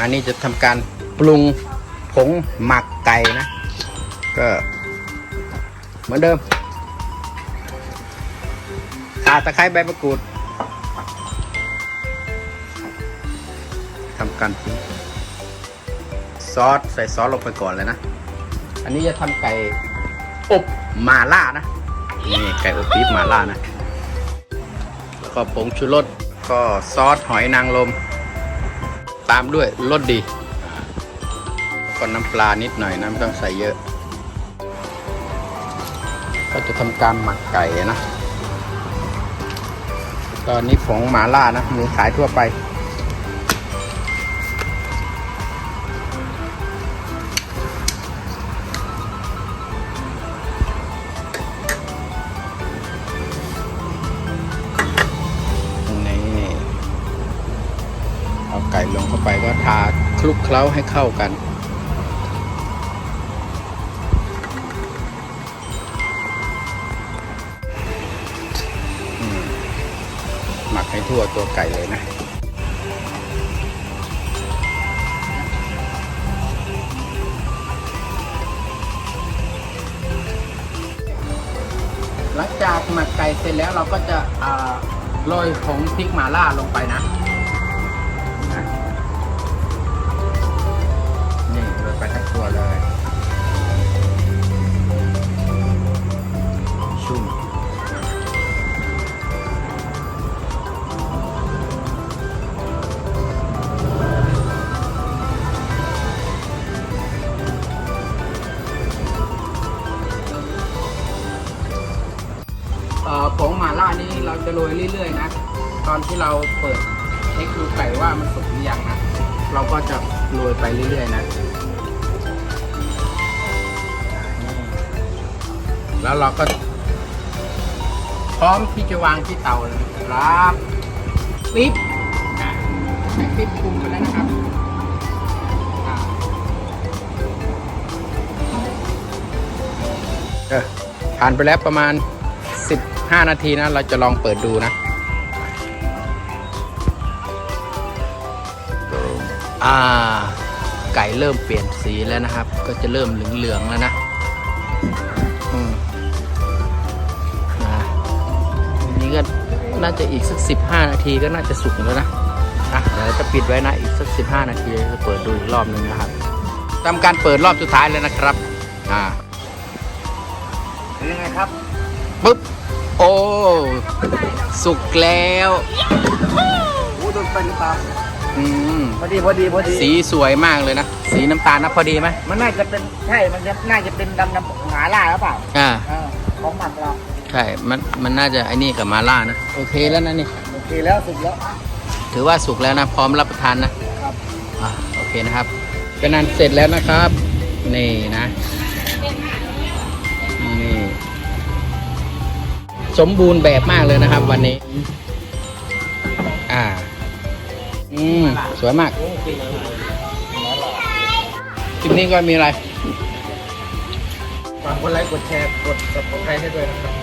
อันนี้จะทำการปรุงผงหมักไก่นะ ก็เหมือนเดิมข่าตะไคร้ใบมะกรูดทำการปรุงซอสใส่ซอสลงไปก่อนเลยนะ อันนี้จะทำไก่อบมาล่านะ นี่ไก่อบปี๊บมาล่านะ แล้วก็ผงชูรสก็ซอสหอยนางรม ตามด้วยรสดีแล้วก็น้ำปลานิดหน่อยนะไม่ต้องใส่เยอะ ก็จะทำการหมักไก่นะ ตอนนี้ผงหมาล่านะมีขายทั่วไป ก็ทาคลุกเคล้าให้เข้ากัน หมักให้ทั่วตัวไก่เลยนะหลังจากหมักไก่เสร็จแล้วเราก็จะโรยผงพริกหม่าล่าลงไปนะานี้เราจะโรยเรื่อยๆนะ ตอนที่เราเปิดเช็คดูไก่ว่ามันสุกหรือยังนะ เราก็จะโรยไปเรื่อยๆนะ แล้วเราก็ พร้อมที่จะวางที่เตาเลยนะครับปิ๊บใส่ปิ๊บปรุงไปแล้วนะครับอ่าเออผ่านไปแล้วประมาณ 15 นาทีนะ เราจะลองเปิดดูนะ อ่า ไก่เริ่มเปลี่ยนสีแล้วนะครับ ก็จะเริ่มเหลืองๆแล้วนะอืมนะอันนี้ก็น่าจะอีกสักสิบห้านาทีก็น่าจะสุกแล้วนะอะเดี๋ยวจะปิดไว้นะอีกสักสิบห้านาทีจะเปิดดูอีกรอบหนึ่งนะครับทำการเปิดรอบสุดท้ายเลยนะครับ อ่าเป็นยังไงครับปุ๊บ โอ้ สุกแล้วโอ้โดนไฟหรือเปล่าอืมพอดีพอดีพอดีสีสวยมากเลยนะ สีน้ำตาลนะพอดีไหมมันน่าจะเป็นใช่มันจะน่าจะเป็นดำน้ำหมาล่าหรือเปล่าอ่าเออของหมักเราใช่มันมันน่าจะไอ้นี่กับมาล่านะโอเคแล้วนะนี่โอเคแล้วสุกแล้วถือว่าสุกแล้วนะพร้อมรับประทานนะครับอะโอเคนะครับเป็นอันเสร็จแล้วนะครับ นี่นะนี่ สมบูรณ์แบบมากเลยนะครับ วันนี้ อ่า อืม สวยมากคลิปนี้ก็มีอะไรฝากกดไลค์กดแชร์กด subscribe ให้ด้วยนะครับ